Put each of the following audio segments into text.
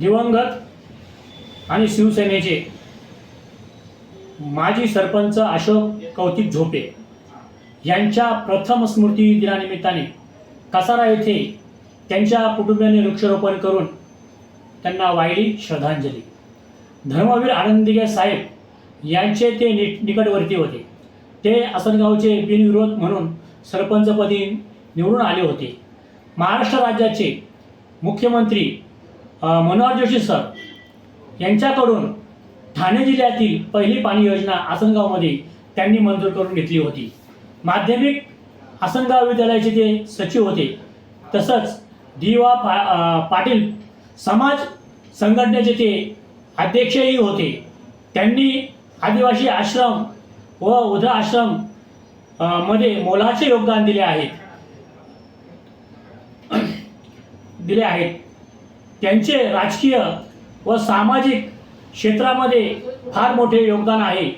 दिवंगत आणि शिवसेनेचे माजी सरपंच अशोक कौतिक झोपे यांच्या प्रथम स्मृती दिनानिमित्ताने कसारा येथे त्यांच्या कुटुंबियांनी वृक्षारोपण करून त्यांना वाहिली श्रद्धांजली. धर्मवीर आनंदिगे साहेब यांचे ते नि निकटवर्ती होते. ते आसनगावचे बिनविरोध म्हणून सरपंचपदी निवडून आले होते. महाराष्ट्र राज्याचे मुख्यमंत्री मनोहर जोशी सर यांच्याकडून ठाणे जिल्ह्यातील पहिली पाणी योजना आसनगावमध्ये त्यांनी मंजूर करून घेतली होती. माध्यमिक आसनगाव विद्यालयाचे ते सचिव होते तसंच डी वा पा पाटील समाज संघटनेचे ते अध्यक्षही होते. त्यांनी आदिवासी आश्रम व वृद्ध आश्रममध्ये मोलाचे योगदान दिले आहेत. दिले आहेत. त्यांचे राजकीय व सामाजिक क्षेत्रामध्ये फार मोठे योगदान आहे.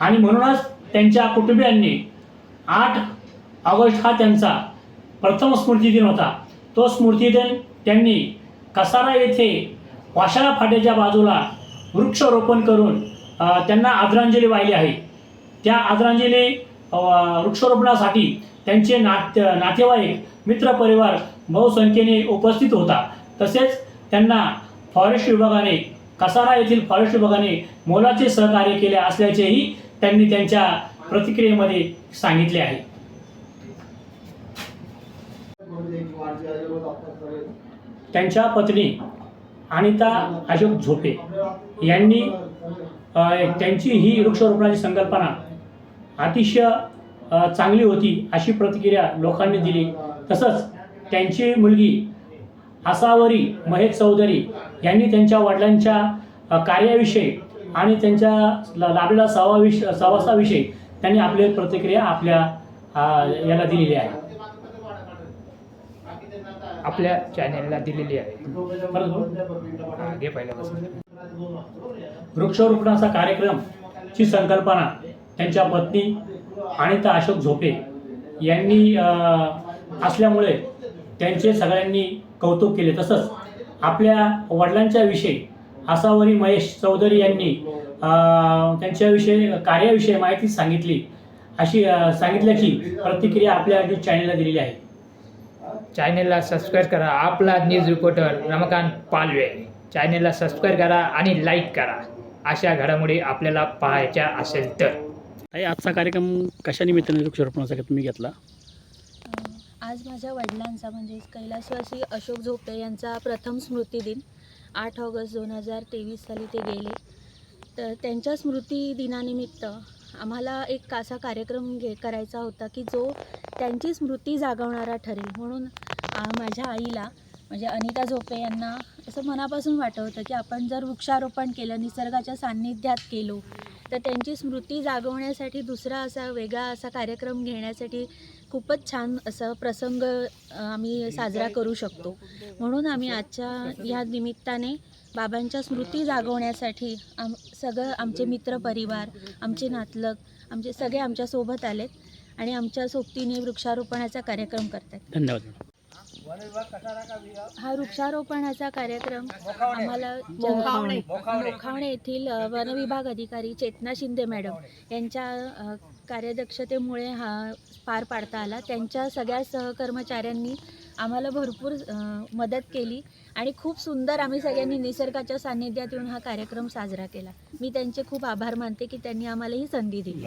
आणि म्हणूनच त्यांच्या कुटुंबियांनी आठ ऑगस्ट हा त्यांचा प्रथम स्मृतिदिन होता. तो स्मृतिदिन त्यांनी कसारा येथे वाशाळा फाट्याच्या बाजूला वृक्षारोपण करून त्यांना आदरांजली वाहिली आहे. त्या आदरांजली वृक्षारोपणासाठी त्यांचे नात नातेवाईक मित्रपरिवार बहुसंख्येने उपस्थित होता. तसेच त्यांना फॉरेस्ट विभागाने कसारा येथील फॉरेस्ट विभागाने मोलाचे सहकार्य केले असल्याचेही त्यांनी त्यांच्या प्रतिक्रियेमध्ये सांगितले आहे. त्यांच्या पत्नी अनिता अशोक झोपे यांनी त्यांची ही वृक्षारोपणाची संकल्पना अतिशय चांगली होती अशी प्रतिक्रिया लोकांनी दिली. तसंच त्यांची मुलगी आसावरी महेश चौधरी यांनी त्यांच्या वडिलांच्या कार्याविषयी आणि त्यांच्या ला- लाभलेल्या सहवाविष सहवासाविषयी त्यांनी आपली प्रतिक्रिया आपल्या याला दिलेली आहे. आपल्या चॅनेलला दिलेली आहे. पहिल्यापासून वृक्षारोपणाचा कार्यक्रम ची संकल्पना त्यांच्या पत्नी अनिता अशोक झोपे यांनी असल्यामुळे त्यांचे सगळ्यांनी कौतुक केले. तसंच आपल्या वडिलांच्या विषयी आसावरी महेश चौधरी यांनी अ, त्यांच्याविषयी कार्याविषयी माहिती सांगितली. अशी सांगितल्याची प्रतिक्रिया आपल्या चॅनलला दिलेली आहे. चॅनेलला सबस्क्राईब करा. आपला न्यूज रिपोर्टर रमाकांत पालवे. चॅनेलला सबस्क्राईब करा आणि लाईक करा. अशा घडामोडी आपल्याला पाहायच्या असेल तर. आजचा कार्यक्रम कशा निमित्ताने वृक्षारोपणाचा तुम्ही घेतला? आज माझ्या वडिलांचा म्हणजेच कैलासवासी अशोक झोपे यांचा प्रथम स्मृतिदिन आठ ऑगस्ट दोन हजार तेवीस साली ते गेले. तर त्यांच्या स्मृती दिनानिमित्त आम्हाला एक असा कार्यक्रम घे करायचा होता की जो त्यांची स्मृती जागवणारा ठरेल. म्हणून माझ्या आईला म्हणजे अनिता झोपे यांना असं मनापासून वाटत होतं की आपण जर वृक्षारोपण केलं निसर्गाच्या सान्निध्यात केलो तर त्यांची स्मृती जागवण्यासाठी दुसरा असा वेगळा असा कार्यक्रम घेण्यासाठी खूपच छान असं प्रसंग आम्ही साजरा करू शकतो. म्हणून आम्ही आजच्या या निमित्ताने बाबांच्या स्मृती जागवण्यासाठी आम सगळं आमचे मित्रपरिवार आमचे नातलग आमचे सगळे आमच्यासोबत आलेत आणि आमच्या सोबतीने वृक्षारोपणाचा कार्यक्रम करतात धन्यवाद. हा वृक्षारोपणाचा कार्यक्रम आम्हाला मोखावणे. येथील वनविभाग अधिकारी चेतना शिंदे मॅडम यांच्या कार्यदक्षतेमुळे हा पार पाडता आला. त्यांच्या सगळ्या सहकर्मचाऱ्यांनी आम्हाला भरपूर मदत केली आणि खूप सुंदर आम्ही सगळ्यांनी निसर्गाच्या सान्निध्यात येऊन हा कार्यक्रम साजरा केला. मी त्यांचे खूप आभार मानते की त्यांनी आम्हाला ही संधी दिली.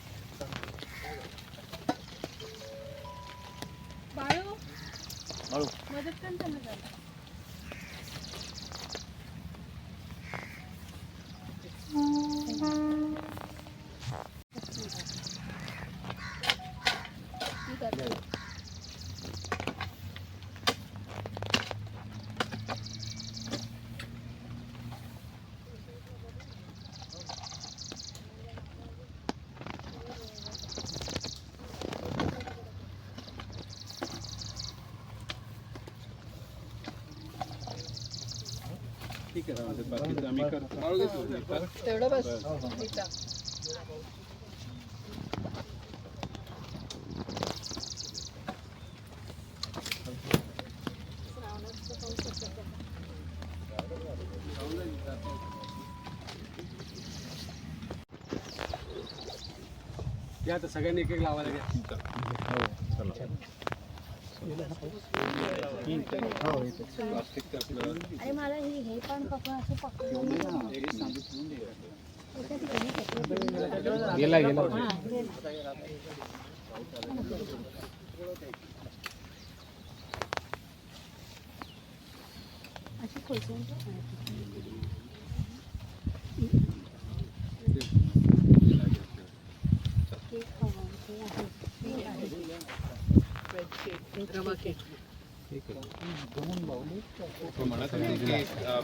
मदत पण त्यांना झाली. ठीक आहे राहू दे, बाकीचं आम्ही करतो. तेवढं बस. या आता सगळ्यांनी एक एक लावायला घ्या. आपलं अरे मला हे हे पण पकडून असं गेला गेला. अशी खोचून केक हवा ते आहे ते आहे तो म्हणत होते की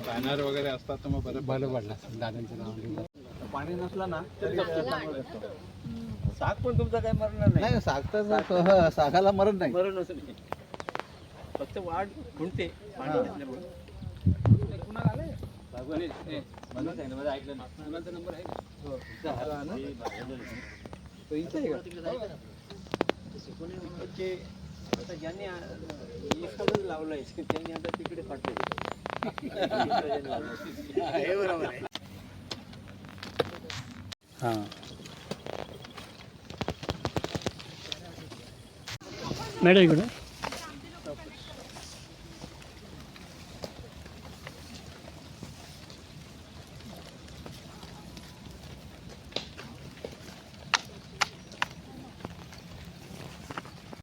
बॅनर वगैरे असतात तर मग बरं बरं पडलं दादांचं नाव पाणी नसलं ना तरी साग पण तुमचा काही मरणार नाही. नाही साग तर सागाला मरण नाही. मरणच नाही. फक्त वाढ खुंटते पाणी नसल्यामुळे. हे- हे, म्हणूनच आहे ना, ऐकलं ना. नंबर आहे ना? तो इथं आहे का? आता ज्यांनी एखादं एखादंच लावलंय त्यांनी आता तिकडे पाठवलं हे बरोबर आहे. हां. मॅडम इकडं.